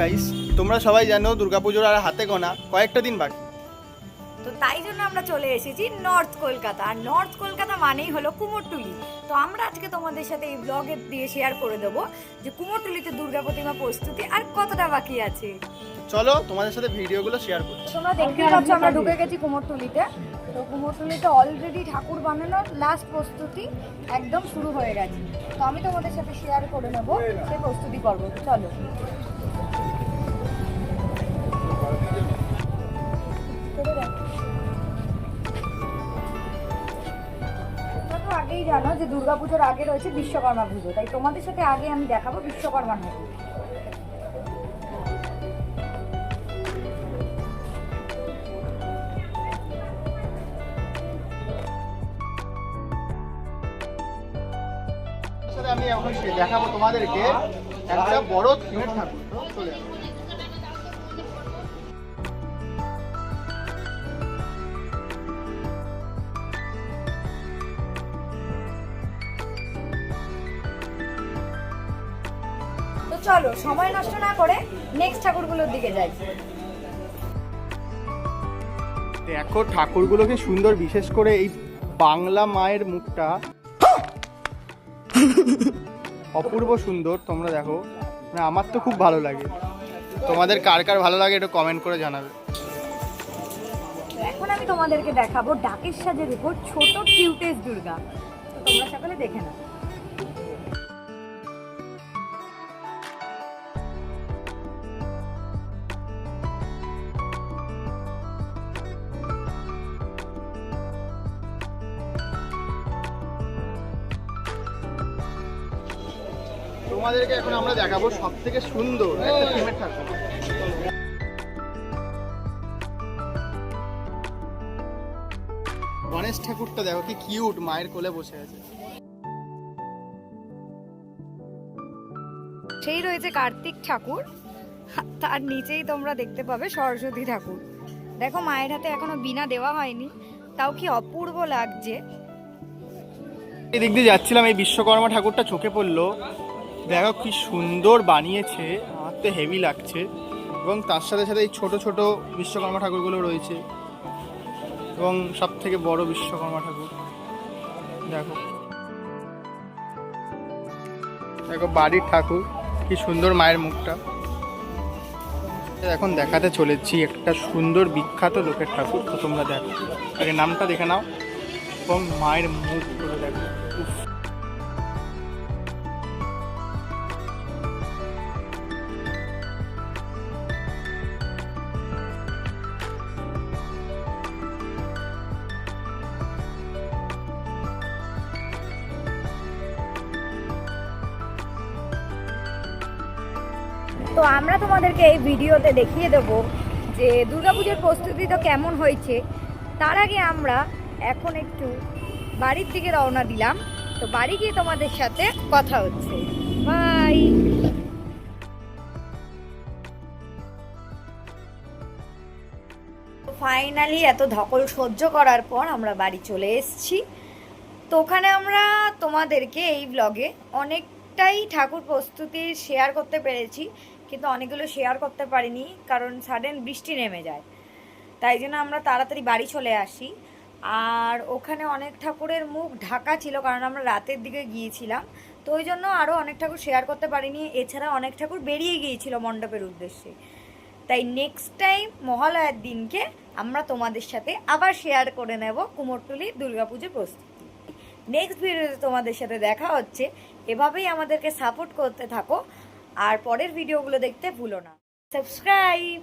Guys তোমরা সবাই জানো দুর্গাপুজোর আর হাতে গোনা কয়েকটা দিন বাকি। তো তাই জন্য আমরা চলে এসেছি নর্থ কলকাতা আর নর্থ কলকাতা মানেই হলো কুমোরটুলি। তো আমরা আজকে তোমাদের সাথে এই ব্লগে দিয়ে শেয়ার করে দেবো যে কুমোরটুলিতে দুর্গা প্রতিমা প্রস্তুতি আর কতটা বাকি আছে। চলো তোমাদের সাথে ভিডিওগুলো শেয়ার করছি। তোমরা দেখতেই পাচ্ছ আমরা ঢুকে গেছি কুমোরটুলিতে। তো কুমোরটুলিতে অলরেডি ঠাকুর বানানোর লাস্ট প্রস্তুতি একদম শুরু হয়ে গেছে। তো আমি তোমাদের সাথে শেয়ার করে নেব সেই প্রস্তুতি পর্ব। চলো। জানো যে দুর্গাপুজোর আগে রয়েছে বিশ্বকর্মা পুজো। তাই তোমাদের সাথে আগে আমি দেখাবো বিশ্বকর্মা ঠাকুর আমি এখন দেখাবো তোমাদেরকে একটা বড় থিমের ঠাকুর। চলে আসো। চলো সময় নষ্ট না করে নেক্সট ঠাকুরগুলোর দিকে যাই। দেখো ঠাকুরগুলোকে সুন্দর বিশেষ করে এই বাংলা মায়ের মুখটা। অপূর্ব সুন্দর তোমরা দেখো। মানে আমার তো খুব ভালো লাগে। তোমাদের কার কার ভালো লাগে একটু কমেন্ট করে জানাবে। এখন আমি তোমাদেরকে দেখাবো ডাকের সাজের উপর ছোট কিউটেস দুর্গা। তোমরা সকলে দেখে নাও। তোমাদেরকে এখন আমরা দেখাবো সব থেকে সুন্দর একটা থিমের ঠাকুর। গণেশ ঠাকুরটা দেখো কি কিউট মায়ের কোলে বসে আছে। সেই রয়েছে কার্তিক ঠাকুর। তার নিচেই তোমরা দেখতে পাবে সরস্বতী ঠাকুর। দেখো মায়ের হাতে এখনও বিনা দেওয়া হয়নি তাও কি অপূর্ব লাগছে। এদিক দিয়ে যাচ্ছিলাম এই বিশ্বকর্মা ঠাকুরটা চোখে পড়ল। দেখো কি সুন্দর বানিয়েছে আমার তো হেভি লাগছে। এবং তার সাথে সাথে এই ছোটো ছোটো বিশ্বকর্মা ঠাকুরগুলো রয়েছে। এবং সব থেকে বড় বিশ্বকর্মা ঠাকুর। দেখো। দেখো বাড়ির ঠাকুর, কি সুন্দর মায়ের মুখটা। এখন দেখাতে চলেছি একটা সুন্দর বিখ্যাত লোকের ঠাকুর। তো তোমরা দেখো। আগে নামটা দেখে নাও। এবং মায়ের মুখগুলো তো আমরা তোমাদেরকে এই ভিডিওতে দেখিয়ে দেব যে দুর্গাপুজোর প্রস্তুতি তো কেমন হয়েছে। তার আগে আমরা এখন একটু বাড়ির দিকে রওনা দিলাম। তো বাড়ি গিয়ে তোমাদের সাথে কথা হচ্ছে। বাই। ফাইনালি এত ধকল সহ্য করার পর আমরা বাড়ি চলে এসেছি। তো ওখানে আমরা তোমাদেরকে এই ব্লগে অনেকটাই ঠাকুর প্রস্তুতি শেয়ার করতে পেরেছি, কিন্তু অনেকগুলো শেয়ার করতে পারিনি, কারণ সাডেন বৃষ্টি নেমে যায়। তাই জন্য আমরা তাড়াতাড়ি বাড়ি চলে আসি। আর ওখানে অনেক ঠাকুরের মুখ ঢাকা ছিল, কারণ আমরা রাতের দিকে গিয়েছিলাম। তো ওই জন্য আরও অনেক ঠাকুর শেয়ার করতে পারিনি, এছাড়া অনেক ঠাকুর বেরিয়ে গিয়েছিল মণ্ডপের উদ্দেশ্যে। তাই নেক্সট টাইম মহালয়ার দিনকে আমরা তোমাদের সাথে আবার শেয়ার করে নেব কুমোরটুলি দুর্গাপুজোর প্রস্তুতি। নেক্সট ভিডিওতে তোমাদের সাথে দেখা হচ্ছে। এভাবেই আমাদেরকে সাপোর্ট করতে থাকো। আর পরের ভিডিওগুলো দেখতে ভুলো না। সাবস্ক্রাইব